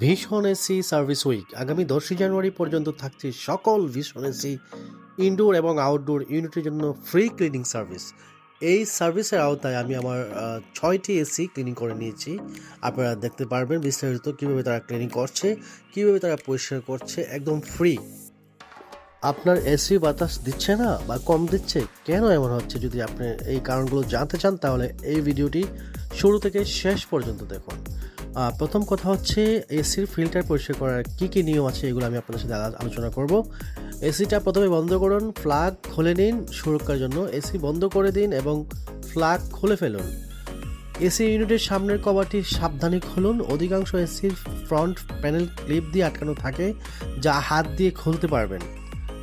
ভীষণ AC service week. আগামী দশই জানুয়ারি পর্যন্ত থাকছে সকল ভীষণ এসি, ইনডোর এবং আউটডোর ইউনিটের জন্য ফ্রি ক্লিনিং সার্ভিস এই সার্ভিসের আওতায় আমি আমার ছয়টি এসি ক্লিনিং করে নিয়েছি। আপনারা দেখতে পারবেন বিস্তারিত কীভাবে তারা ক্লিনিং করছে, কীভাবে তারা পরিষ্কার করছে, একদম ফ্রি আপনার এসি বাতাস দিচ্ছে না বা কম দিচ্ছে? কেন এমন হচ্ছে? যদি আপনি এই কারণগুলো জানতে চান, তাহলে এই ভিডিওটি শুরু থেকে শেষ পর্যন্ত দেখুন। প্রথম কথা হচ্ছে এসির ফিল্টার পরিষ্কার করার কী কী নিয়ম আছে এগুলো আমি আপনাদের সাথে আলো- আলোচনা করব। এসিটা প্রথমে বন্ধ করুন ফ্লাগ খুলে নিন সুরক্ষার জন্য। এসি বন্ধ করে দিন এবং ফ্লাগ খুলে ফেলুন। এসি ইউনিটের সামনের কভারটি সাবধানে খুলুন। অধিকাংশ এসির ফ্রন্ট প্যানেল ক্লিপ দিয়ে আটকানো থাকে, যা হাত দিয়ে খুলতে পারবেন।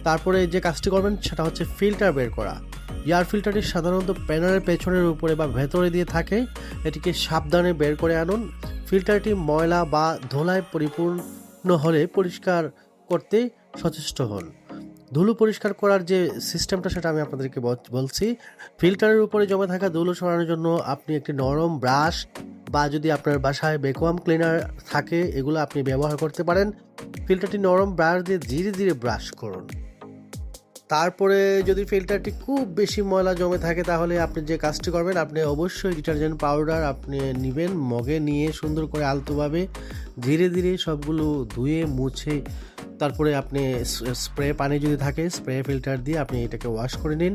তারপরে যে কাজটি করবেন সেটা হচ্ছে ফিল্টার বের করা। এয়ার ফিল্টারটি সাধারণত প্যানেলের পেছনের উপরে বা ভেতরে দিয়ে থাকে। এটিকে সাবধানে বের করে আনুন। ফিল্টারটি ময়লা বা ধোলায় পরিপূর্ণ হলে পরিষ্কার করতে সচেষ্ট হন। ধুলো পরিষ্কার করার যে সিস্টেমটা সেটা আমি আপনাদেরকে বলছি। ফিল্টারের উপরে জমে থাকা ধুলো সরানোর জন্য আপনি একটি নরম ব্রাশ বা যদি আপনার বাসায় ভ্যাকুয়াম ক্লিনার থাকে, এগুলো আপনি ব্যবহার করতে পারেন। ফিল্টারটি নরম ব্রাশ দিয়ে ধীরে ধীরে ব্রাশ করুন। তারপরে যদি ফিল্টারটি খুব বেশি ময়লা জমে থাকে, তাহলে আপনি যে কাজটি করবেন, আপনি অবশ্যই ডিটারজেন্ট পাউডার আপনি নেবেন, মগে নিয়ে সুন্দর করে আলতোভাবে ধীরে ধীরে সবগুলো ধুয়ে, মুছে তারপরে আপনি স্প্রে পানি যদি থাকে, স্প্রে ফিল্টার দিয়ে আপনি এটাকে ওয়াশ করে নিন।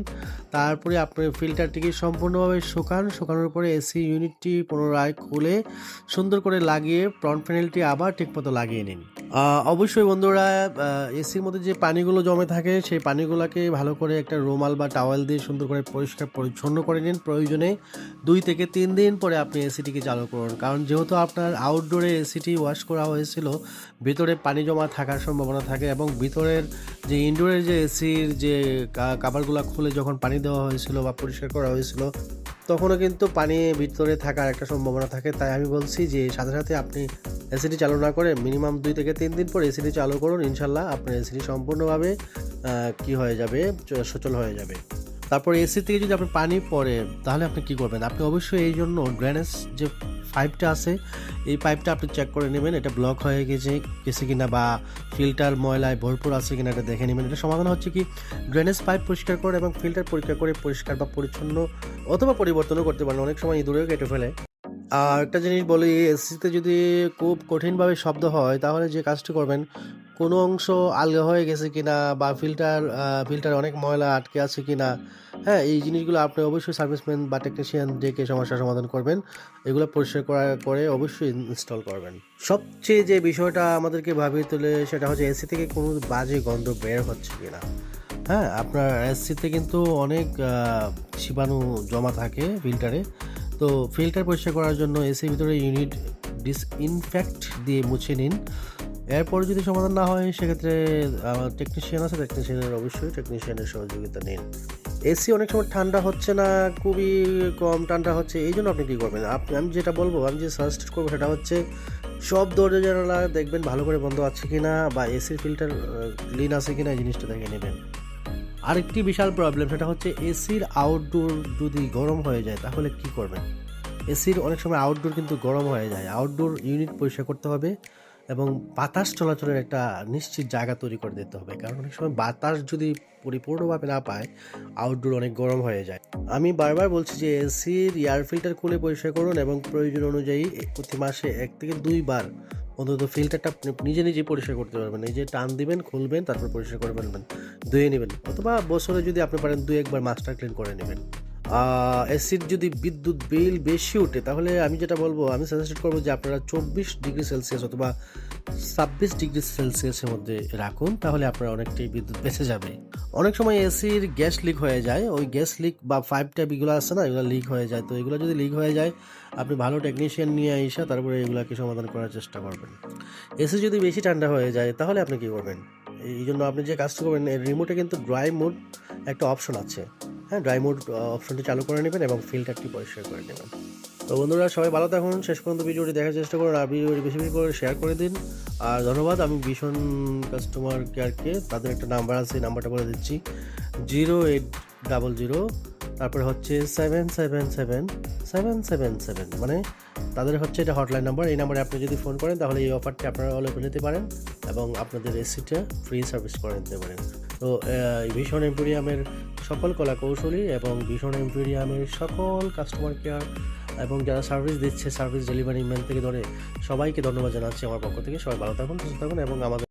তারপরে আপনি ফিল্টারটিকে সম্পূর্ণভাবে শুকান। শুকানোর পরে এসি ইউনিটটি পুনরায় খুলে সুন্দর করে লাগিয়ে ফ্রন্ট প্যানেলটি আবার ঠিকমতো লাগিয়ে নিন। অবশ্যই বন্ধুরা এসির মধ্যে যে পানিগুলো জমে থাকে, সেই পানিগুলোকে ভালো করে একটা রুমাল বা টাওয়েল দিয়ে সুন্দর করে পরিষ্কার পরিচ্ছন্ন করে নিন। প্রয়োজনে দুই থেকে তিন দিন পরে আপনি এসিটিকে চালু করুন। কারণ যেহেতু আপনার আউটডোরে এসিটি ওয়াশ করা হয়েছিল, ভেতরে পানি জমা থাকার সম্ভাবনা থাকে এবং ভিতরের যে ইনডোরের যে এসির যে কাভারগুলো খুলে যখন পানি দেওয়া হয়েছিল বা পরিষ্কার করা হয়েছিল, তখনও কিন্তু পানি ভিতরে থাকার একটা সম্ভাবনা থাকে। তাই আমি বলছি যে, সাথে সাথে আপনি এসিটি চালু না করে মিনিমাম দুই থেকে তিন দিন পর এসিটি চালু করুন। ইনশাল্লাহ আপনার এসিটি সম্পূর্ণভাবে কি হয়ে যাবে সচল হয়ে যাবে। তারপর এসি থেকে যদি আপনি পানি পড়ে তাহলে আপনি কি করবেন? আপনি অবশ্যই এই জন্য ড্রেনেজ যে পাইপটা আছে। এই পাইপটা আপনি চেক করে নেবেন, এটা ব্লক হয়ে গেছে গেছে কিনা বা ফিল্টার ময়লায় ভরপুর আছে কিনা এটা দেখে নেবেন। এটা সমাধান হচ্ছে কি ড্রেনেজ পাইপ পরিষ্কার করে এবং ফিল্টার পরীক্ষা করে পরিষ্কার বা পরিচ্ছন্ন অথবা পরিবর্তনও করতে পারেন। অনেক সময় ইঁদুরেও কেটে ফেলে। আর একটা জিনিস বলি এসিতে যদি খুব কঠিনভাবে শব্দ হয়, তাহলে যে কাজটি করবেন কোনো অংশ আলগা হয়ে গেছে কিনা বা ফিল্টার ফিল্টার অনেক ময়লা আটকে আছে কিনা হ্যাঁ এই জিনিসগুলো আপনি অবশ্যই সার্ভিসম্যান বা টেকনিশিয়ান ডেকে সমস্যার সমাধান করবেন। এগুলো পরিষ্কার করার পরে অবশ্যই ইনস্টল করবেন। সবচেয়ে যে বিষয়টা আমাদেরকে ভাবিয়ে তোলে সেটা হচ্ছে এসি থেকে কোনো বাজে গন্ধ বের হচ্ছে কিনা। হ্যাঁ আপনার এসিতে কিন্তু অনেক জীবাণু জমা থাকে ফিল্টারে তো ফিল্টার পরিষ্কার করার জন্য এসির ভিতরে ইউনিট ডিসইনফেক্ট দিয়ে মুছে নিন। এরপর যদি সমাধান না হয়, সেক্ষেত্রে টেকনিশিয়ান আছে টেকনিশিয়ানের অবশ্যই টেকনিশিয়ানের সহযোগিতা নিন। এসি অনেক সময় ঠান্ডা হচ্ছে না, খুবই কম ঠান্ডা হচ্ছে, এই জন্য আপনি কী করবেন? আপনি আমি যেটা বলব, আমি যে সাজেস্ট করব, সেটা হচ্ছে সব দরজা জানালা দেখবেন ভালো করে বন্ধ আছে কি না বা এসির ফিল্টার ক্লিন আছে কিনা, এই জিনিসটা দেখে নেবেন। আরেকটি বিশাল প্রবলেম সেটা হচ্ছে এসির আউটডোর যদি গরম হয়ে যায়, তাহলে কি করবেন? এসির অনেক সময় আউটডোর কিন্তু গরম হয়ে যায়। আউটডোর ইউনিট পরিষ্কার করতে হবে। এবং বাতাস চলাচলের একটা নিশ্চিত জায়গা তৈরি করে দিতে হবে। কারণ অনেক সময় বাতাস যদি পরিপূর্ণভাবে না পায় আউটডোর অনেক গরম হয়ে যায়। আমি বারবার বলছি যে এসির এয়ার ফিল্টার খুলে পরিষ্কার করুন এবং প্রয়োজন অনুযায়ী প্রতি মাসে এক থেকে দুইবার অন্তত ফিল্টারটা আপনি নিজে নিজে পরিষ্কার করতে পারবেন। নিজে টান দিবেন, খুলবেন, তারপর পরিষ্কার করে ফেলবেন, ধুয়ে নেবেন অথবা বছরে যদি আপনি পারেন দুই একবার মাস্টার ক্লিন করে নেবেন। এসির যদি বিদ্যুৎ বিল বেশি ওঠে, তাহলে আমি যেটা বলব, আমি সাজেস্ট করব যে আপনারা চব্বিশ ডিগ্রি সেলসিয়াস অথবা ছাব্বিশ ডিগ্রি সেলসিয়াসের মধ্যে রাখুন, তাহলে আপনার অনেকটাই বিদ্যুৎ বেঁচে যাবে। অনেক সময় এসির গ্যাস লিক হয়ে যায়, ওই গ্যাস লিক বা ফাইভ ট্যাপ এগুলো আছে না, এগুলো লিক হয়ে যায়, তো এগুলো যদি লিক হয়ে যায়, আপনি ভালো টেকনিশিয়ান নিয়ে এসে তারপরে এগুলোকে সমাধান করার চেষ্টা করবেন। এসি যদি বেশি ঠান্ডা হয়ে যায়, তাহলে আপনি কী করবেন? এই জন্য আপনি যে কাজটা করবেন রিমোটে কিন্তু ড্রাই মোড একটা অপশন আছে। হ্যাঁ ড্রাই মোড অপশনটি চালু করে নেবেন এবং ফিল্টারটি পরিষ্কার করে নেবেন। তো বন্ধুরা, সবাই ভালো থাকুন। শেষ পর্যন্ত ভিডিওটি দেখার চেষ্টা করুন আর ভিডিওটি বেশি বেশি করে শেয়ার করে দিন। আর ধন্যবাদ, আমি ভীষণ কাস্টমার কেয়ারকে তাদের একটা নাম্বার আছে নাম্বারটা বলে দিচ্ছি। জিরো এইট ডাবল জিরো, তারপরে হচ্ছে seven seven seven seven seven seven মানে তাদের হচ্ছে এটা হটলাইন নাম্বার এই নাম্বারে আপনি যদি ফোন করেন, তাহলে এই অফারটি আপনারা অলে নিতে পারেন এবং আপনাদের এসিটা ফ্রি সার্ভিস করে নিতে পারেন। তো ভীষণ এম্পোরিয়ামের সকল কলা কৌশলী এবং ভীষণ এম্পেরিয়ামের সকল কাস্টমার কেয়ার এবং যারা সার্ভিস দিচ্ছে সার্ভিস ডেলিভারি ম্যান থেকে ধরে সবাইকে ধন্যবাদ জানাচ্ছি আমার পক্ষ থেকে। সবাই ভালো থাকুন, সুস্থ থাকুন এবং আমাদের